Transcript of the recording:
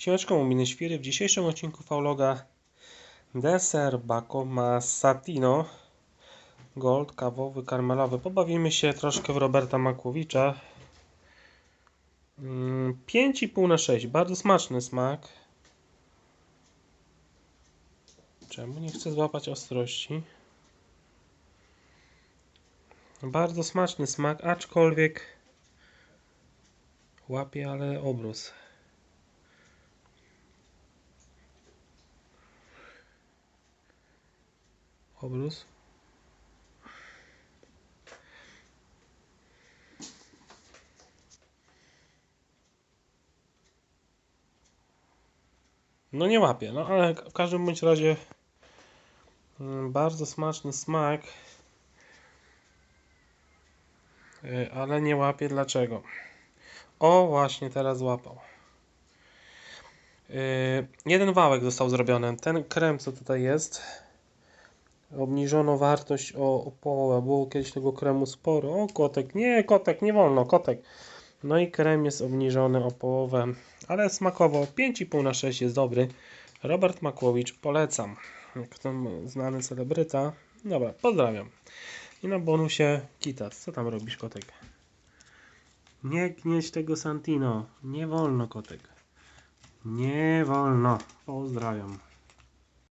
Siłeczką Muminy Świry w dzisiejszym odcinku Fauloga deser Bako Massatino Gold, kawowy, karmelowy. Pobawimy się troszkę w Roberta Makłowicza. Mm, 5,5 na 6. Bardzo smaczny smak. Czemu nie chcę złapać ostrości? Bardzo smaczny smak, aczkolwiek łapie, ale obrus. Obrus. No nie łapie, no ale w każdym bądź razie mm, bardzo smaczny smak. Y, Ale nie łapie dlaczego? O, właśnie teraz złapał. Y, Jeden wałek został zrobiony. Ten krem, co tutaj jest, obniżono wartość o, o połowę. Było kiedyś tego kremu sporo. O, kotek. Nie, kotek, nie wolno, kotek. No i krem jest obniżony o połowę, ale smakowo 5,5 na 6 jest dobry. Robert Makłowicz, polecam. Jak znany celebryta. Dobra, pozdrawiam. I na bonusie Kitat. Co tam robisz, kotek? Nie gnieść tego Santino. Nie wolno, kotek. Nie wolno. Pozdrawiam.